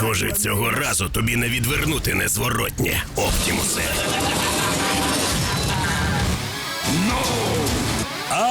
Схоже, цього разу тобі не відвернути незворотнє, Оптімусе.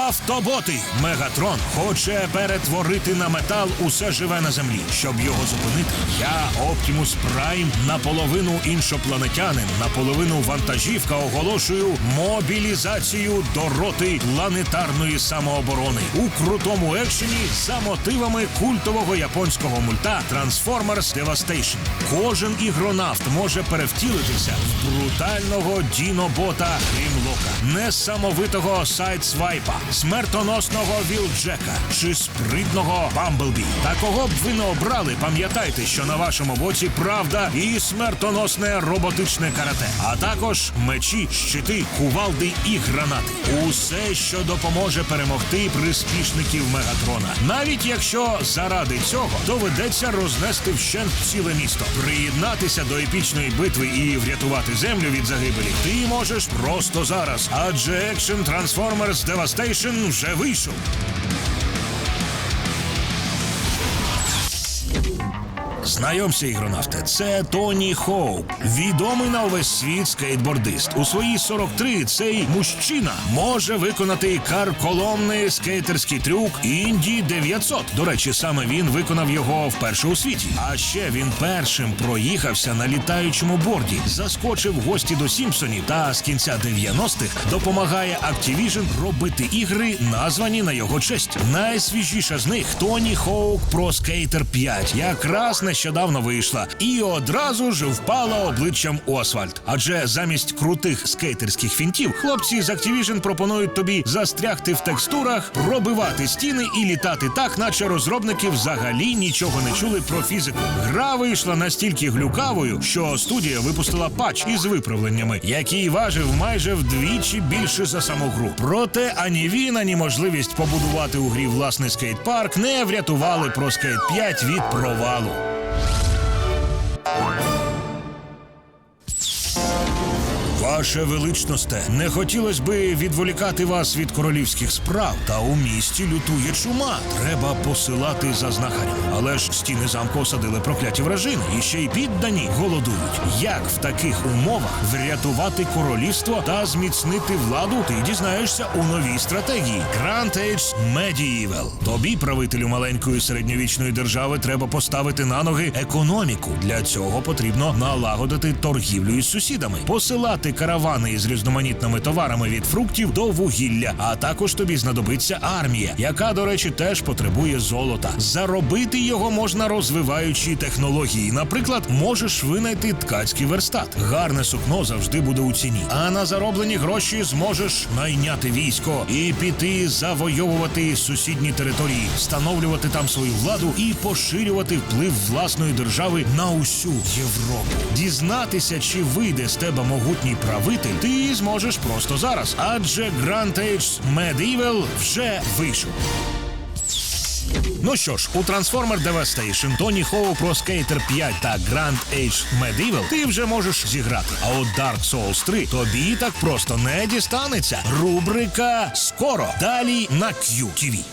Автоботи Мегатрон хоче перетворити на метал усе живе на землі. Щоб його зупинити, я, Оптімус Прайм, наполовину іншопланетянин, наполовину вантажівка, оголошую мобілізацію до роти планетарної самооборони у крутому екшені за мотивами культового японського мульта Transformers Devastation. Кожен ігронавт може перевтілитися в брутального дінобота Грімлока, несамовитого сайдсвайпа, смертоносного Вілджека чи спритного Бамблбі. Та кого б ви не обрали, пам'ятайте, що на вашому боці правда і смертоносне роботичне карате, а також мечі, щити, кувалди і гранати. Усе, що допоможе перемогти приспішників Мегатрона, навіть якщо заради цього доведеться рознести вщент ціле місто, приєднатися до епічної битви і врятувати землю від загибелі. Ти можеш просто зараз, адже Action Transformers Devastation вже вийшов. Знайомся, ігронавте, це Тоні Хоуп, відомий на увесь світ скейтбордист. У свої 43 цей мужчина може виконати карколомний скейтерський трюк Інді 900. До речі, саме він виконав його вперше у світі. А ще він першим проїхався на літаючому борді, заскочив гості до Сімпсонів та з кінця 90-х допомагає Activision робити ігри, названі на його честь. Найсвіжіша з них Тоні Хоук Pro Skater 5 якраз нещодавно вийшла і одразу ж впала обличчям у асфальт. Адже замість крутих скейтерських фінтів хлопці з Activision пропонують тобі застрягти в текстурах, пробивати стіни і літати так, наче розробники взагалі нічого не чули про фізику. Гра вийшла настільки глюкавою, що студія випустила патч із виправленнями, який важив майже вдвічі більше за саму гру. Проте ані він, ані можливість побудувати у грі власний скейт-парк не врятували про скейт 5 від провалу. you Ваше величносте, не хотілось би відволікати вас від королівських справ. Та у місті лютує чума. Треба посилати за знахарем. Але ж стіни замку осадили прокляті вражини, і ще й піддані голодують. Як в таких умовах врятувати королівство та зміцнити владу, ти дізнаєшся у новій стратегії Grand Age Medieval. Тобі, правителю маленької середньовічної держави, треба поставити на ноги економіку. Для цього потрібно налагодити торгівлю із сусідами, посилати каравани із різноманітними товарами від фруктів до вугілля. А також тобі знадобиться армія, яка, до речі, теж потребує золота. Заробити його можна розвиваючи технології. Наприклад, можеш винайти ткацький верстат. Гарне сукно завжди буде у ціні. А на зароблені гроші зможеш найняти військо і піти завойовувати сусідні території, встановлювати там свою владу і поширювати вплив власної держави на усю Європу. Дізнатися, чи вийде з тебе могутній правитель, ти зможеш просто зараз, адже Grand Age Medieval вже вийшов. Ну що ж, у Transformer Devastation, Тоні Хоу Pro Skater 5 та Grand Age Medieval ти вже можеш зіграти. А от Dark Souls 3 тобі так просто не дістанеться. Рубрика скоро. Далі на QTV.